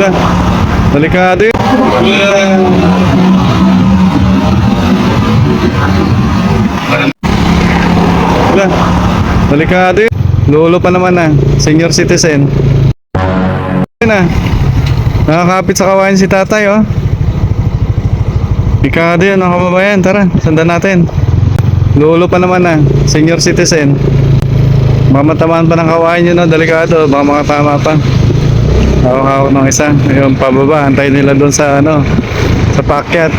Wala. Delikado. Wala. Delikado yun. Lolo pa naman na. Senior citizen. Yun na. Nakakapit sa kawain si tatay oh. Delikado yun mga kababayan. Tara, sundan natin. Lolo pa naman na. Senior citizen. Mamatamaan pa ng kawain yun no. Delikado. Baka makatama pa. Hawak-hawak ng isa. Yung pababa. Antay nila doon sa ano. Sa packet.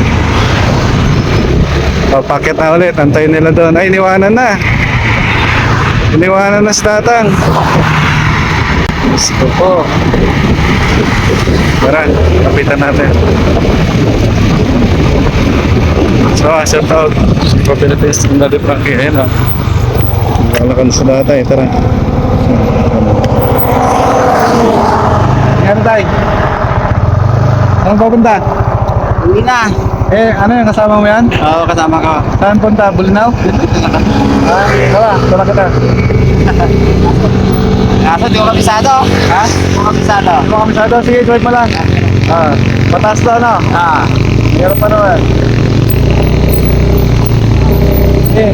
Papakyat na ulit. Antay nila doon. Ay, iniwanan na. Iniwanan na si tatang. Gusto po. Tara, kapitan natin. So, shout out. Sa Philippines, ng Daddy Frankie. Ayan o. Wala na sa tatay. Tara. Ano tayo? Saan papunta? Uwi na. Eh, ano yung kasama mo yan? Oo, kasama ka. Saan punta? Bulinaw? Ah, tara, tara kita. Kaso di ko kabisado. Ha? Di ko kabisado. Ano kami sa Sige, drive mo lang. Ah, mataas to, no? Ah. Meron pa naman. Eh,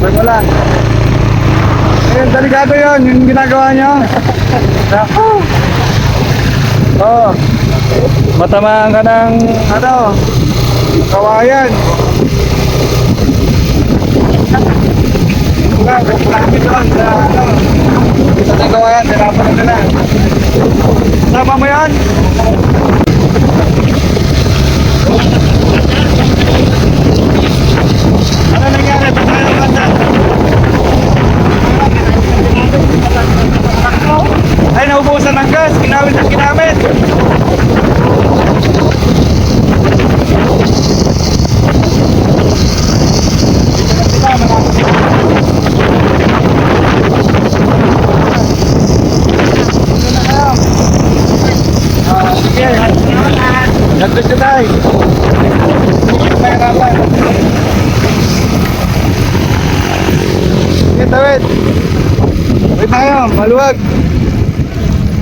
drive mo lang. Eh, delikado yun, yung ginagawa nyo. Naku. Oo. Oh, matamaan ka ng, ano, kawayan. Wala, malapit doon sa, ano, sa ng kawayan, tirapan na nila. Sama mo yan? Ano nangyari? Patay ng banda. Ay, naubusan ng gas. Ginamit at ginamit. Ah, sige. Nandun ka tayo. Mahirapan. Sige, tawid. Tayo, maluwag.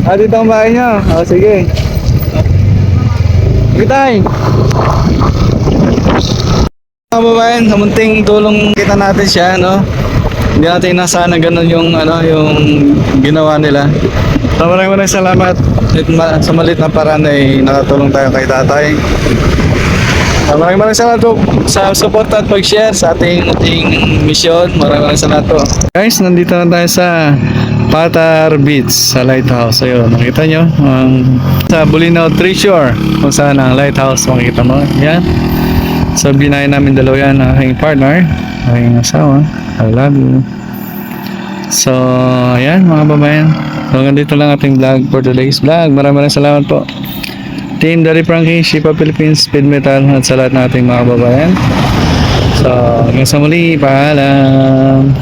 Ah, dito ang bahay niyo. Oh, sige. Wait tayo. Mga babayan, munting tulong kita natin siya, no? Hindi natin inasahan na ganun yung, ano, yung ginawa nila. So, maraming maraming salamat. At ma- Sa malit na paraan ay nakatulong tayo kay tatay. Maraming maraming salamat po sa support at pag-share sa ating, ating mission. Maraming maraming salamat po. Guys, nandito na tayo sa Patar Beach sa lighthouse. Ayun, nakita nyo? Ang sa Bulinaw Treasure kung saan ang lighthouse makikita mo. Yan. So, binayan namin dalawa yan ng aking partner, aking asawa. I love you. So, ayan mga babayan. So, hanggang dito lang ating vlog for today's vlog. Maraming maraming salamat po. Team Daddy Frankie, Shipa Philippines, Speed Metal, at sa lahat ng ating mga babayan. So, hanggang sa muli, paalam.